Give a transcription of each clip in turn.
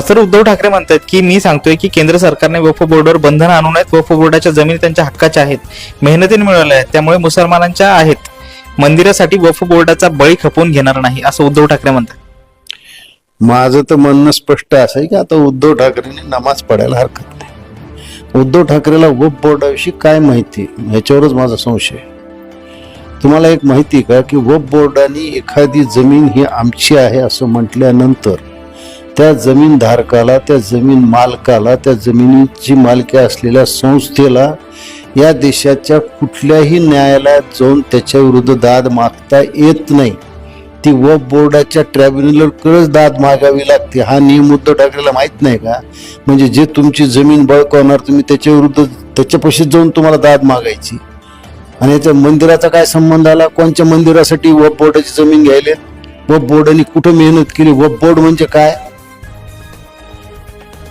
Sir Uddhav Thackeray म्हणतात की मी सांगतोय की केंद्र सरकारने वफ बोर्डवर बंधन आणू नयेत. वफ बोर्डाच्या जमिनी त्यांच्या हक्काच्या आहेत. मेहनतीने मिळवल्या आहेत. त्यामुळे मुसलमानांच्या आहेत. मंदिरासाठी वफ बोर्डाचा बळी खपवून घेणार नाही असं उद्धव ठाकरे म्हणतात. माझं तर म्हणणं स्पष्ट असं आहे की आता उद्धव ठाकरेंनी नमाज पडायला हरकत नाही. उद्धव ठाकरेला वफ बोर्डाविषयी काय माहिती? ह्याच्यावरच माझा संशय. तुम्हाला एक माहिती आहे का की वफ बोर्डाने एखादी जमीन ही आमची आहे असं म्हटल्यानंतर त्या जमीन धारकाला त्या जमीन मालकाला त्या जमिनीची मालकी असलेल्या संस्थेला या देशाच्या कुठल्याही न्यायालयात जाऊन त्याच्या विरुद्ध दाद मागता येत नाही. ती वफ बोर्डाच्या ट्रॅब्युनलकडेच दाद मागावी लागते. हा नियम उद्धव ठाकरेला माहीत नाही का? म्हणजे जे तुमची जमीन बळकावणार तुम्ही त्याच्या विरुद्ध त्याच्यापाशी जाऊन तुम्हाला दाद मागायची. आणि याच्या मंदिराचा काय संबंध आला? कोणत्या मंदिरासाठी वफ बोर्डाची जमीन घ्यायले वफ बोर्डाने कुठं मेहनत केली? वफ बोर्ड म्हणजे काय?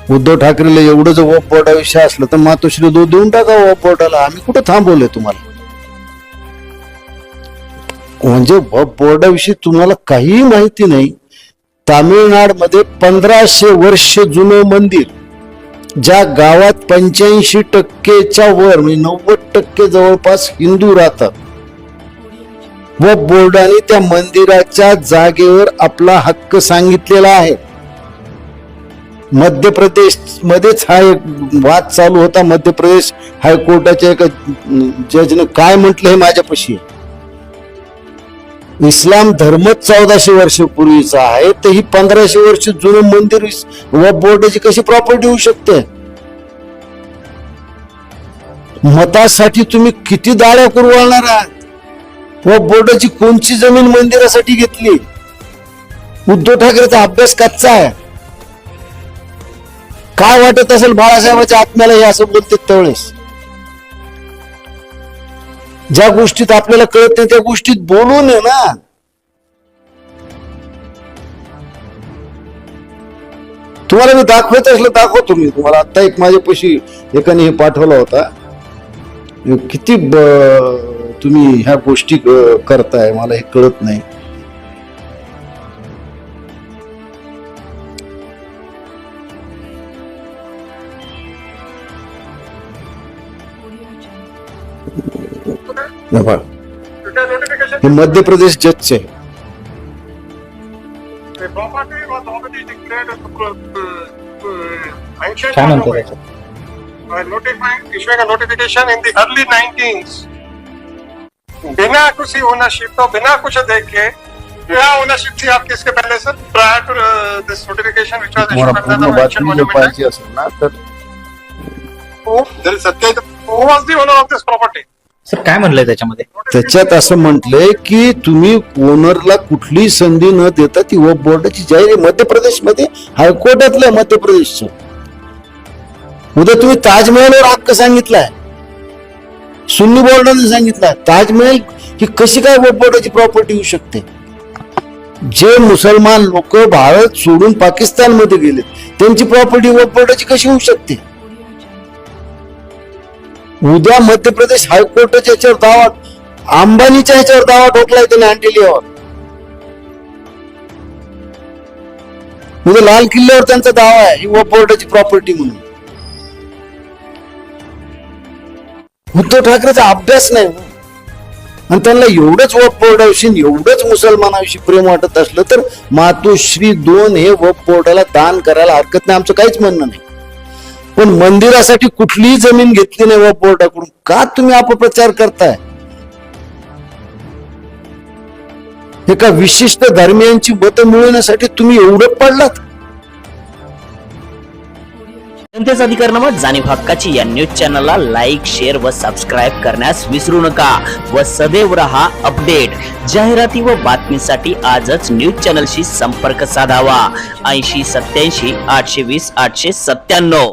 उद्धव ठाकरेला एवढं जर वप बोर्डाविषयी असलं तर मातोश्री दो देऊन टाका ओप बोर्डाला आम्ही कुठं थांबवलंय तुम्हाला? म्हणजे वप बोर्डाविषयी तुम्हाला काहीही माहिती नाही. तामिळनाडमध्ये पंधराशे वर्ष जुनं मंदिर ज्या गावात पंच्याऐंशी टक्केच्या वर म्हणजे नव्वद टक्के जवळपास हिंदू राहतात. व बोर्डाने त्या मंदिराच्या जागेवर आपला हक्क सांगितलेला आहे. मध्य प्रदेश मध्येच हा एक वाद चालू होता. मध्य प्रदेश हायकोर्टाच्या एका जजनं काय म्हटलं हे माझ्यापाशी इस्लाम धर्मच चौदाशे वर्ष पूर्वीचा आहे तर ही पंधराशे वर्ष जुनं मंदिर व बोर्डाची कशी प्रॉपर्टी होऊ शकते? मतासाठी तुम्ही किती दाड्या कुरवाळणार आहात? व बोर्डाची कोणची जमीन मंदिरासाठी घेतली? उद्धव ठाकरेचा अभ्यास कच्चा आहे. काय वाटत असेल बाळासाहेबांच्या आत्म्याला हे असं बोलते त्यावेळेस? ज्या गोष्टीत आपल्याला कळत नाही त्या गोष्टीत बोलू नये ना. तुम्हाला मी दाखवत असलं दाखवतो मी. तुम्हाला आता एक माझ्यापाशी एकाने हे पाठवला होता. किती ब- तुम्ही ह्या गोष्टी करताय मला हे कळत नाही. Uh, ancient काय म्हणतो monument. Uh, notifying, issuing a notification in the early 19s. बिना किसी ओनरशिप तो बिना कुछ देखे क्या ओनरशिप थी आपकी इसके पहले sir? Prior to this notification which was issued under the jar monument there is Satya who was the owner of this property sir काय म्हणलंय त्याच्यामध्ये? त्याच्यात असं म्हटलंय की तुम्ही ओनरला कुठली संधी न देता ती वप बोर्डाची जाहीर मध्य प्रदेशमध्ये हायकोर्टातलं मध्य प्रदेशचं उद्या तुम्ही ताजमहलवर हक्क सांगितलाय? सुन्नी बोर्डाने सांगितलाय. ताजमहल ही कशी काय वप बोर्डाची प्रॉपर्टी होऊ शकते? जे मुसलमान लोक भारत सोडून पाकिस्तानमध्ये गेले त्यांची प्रॉपर्टी वप बोर्डाची कशी होऊ शकते? उद्या मध्य प्रदेश हायकोर्टाच्या याच्यावर दावा अंबानीच्या ह्याच्यावर दावा ठोकलाय त्याने अँटेलियावर उद्या म्हणजे लाल किल्ल्यावर त्यांचा दावा आहे ही वप बोर्डाची प्रॉपर्टी म्हणून. उद्धव ठाकरेचा अभ्यास नाही हो. आणि त्यांना एवढंच वप बोर्डाविषयी एवढंच मुसलमानाविषयी प्रेम वाटत असलं तर मातोश्री दोन हे वप बोर्डाला दान करायला हरकत नाही. आमचं काहीच म्हणणं नाही. पण मंदिरासाठी कुठलीही जमीन घेतली नाही व बोर्डाकडून. का तुम्ही अपप्रचार करताय? एका विशिष्ट धर्मियांची मतं मिळवण्यासाठी तुम्ही एवढं पडलात? जनतेचा अधिकारनामा जाणीव हक्काची या न्यूज चॅनलला लाईक शेअर व सबस्क्राईब करण्यास विसरू नका व सदैव रहा अपडेट. जाहिराती व बातमीसाठी आजच न्यूज चॅनलशी संपर्क साधावा. ऐंशी सत्याऐंशी आठशे वीस आठशे सत्त्याण्णव.